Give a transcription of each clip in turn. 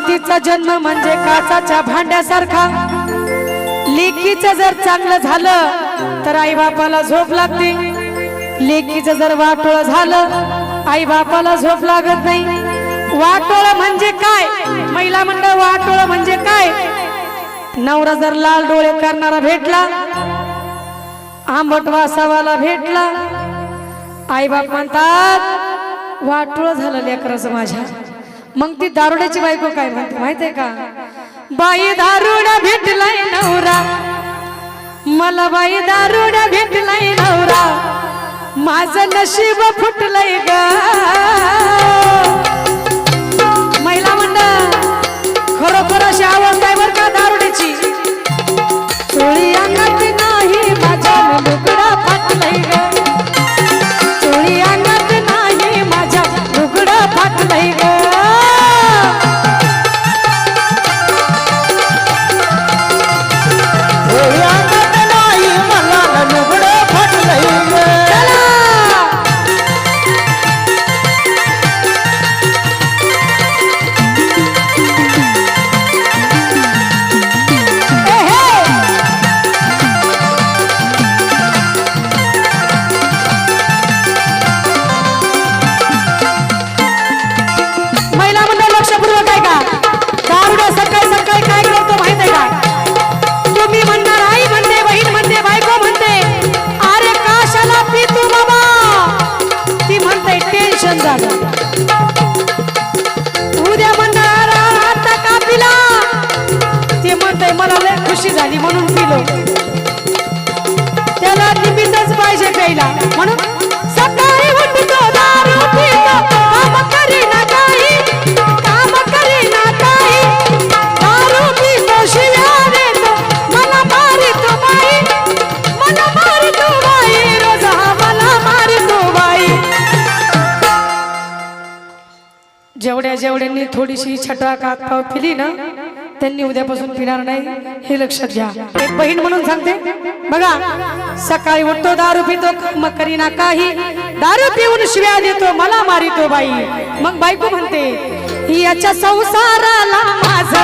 मातीचा जन्म म्हणजे काचाच्या भांड्यासारखा. लेकीचं जर चांगलं झालं तर आई बापाला झोप लागते. लेकीचं जर वाटोळ झालं आई बापाला झोप लागत नाही. वाटोळ म्हणजे काय? महिला मंडळ वाटोळ म्हणजे काय? नवरा जर लाल डोळे करणारा भेटला आंबट वासावाला भेटला आई बाप म्हणतात वाटोळ झालं लेकराचं माझ्या. मग ती दारुड्याची बायको काय म्हणते माहितीये का? बाई दारुडा भेटलाय नवरा. मला बाई दारुडा भेटलाय नवरा. माझं नशीब फुटलंय गा. उद्या म्हणणार आता का पिला ते म्हणते मला लय खुशी झाली म्हणून पिलो जेवढ्या जेवढ्यांनी थोडीशी छटा कापाव पिली ना त्यांनी उद्यापासून पिणार नाही हे लक्षात घ्या. एक बहीण म्हणून सांगते बघा सकाळी उठतो दारू पितो मग करीना काही. दारू पिऊन शिव्या देतो मला मारितो बाई. मग बायको म्हणते याच्या संसाराला माझ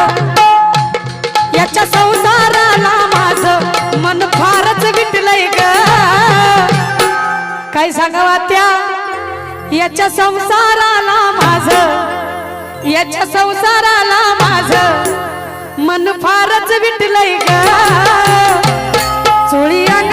याच्या संसाराला माझ मन फारच विटलंय काय सांगावा त्या याच्या संसाराला माझ याच्या संसाराला माझ. मन फारच विटलंय ग. चोळी अंग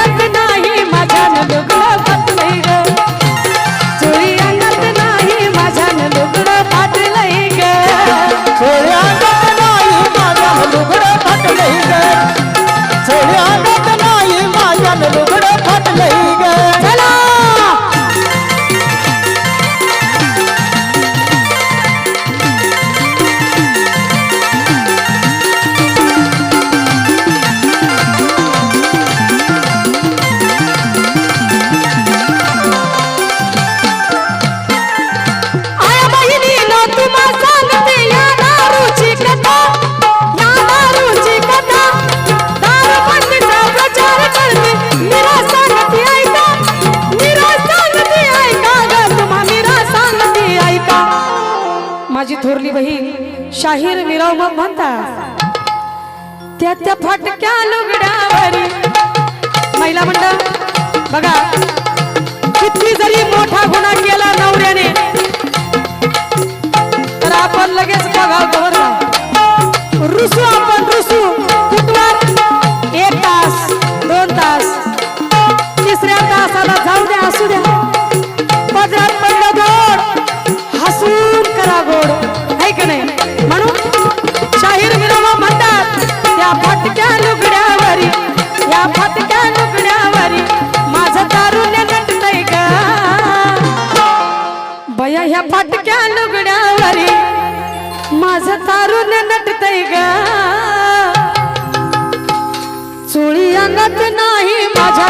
थोरली बहीण शाहीर विराव मग म्हणतात त्या त्या फटक्या लुगड्यावरी. महिला मंडळ बघा किती जरी मोठा गुन्हा केला नवऱ्याने तर आपण लगेच बघा रुसवा फाटक्या लुगड्यावरी माझ तारुण्य नटतय ग. चोळी अंगात नाही माझ्या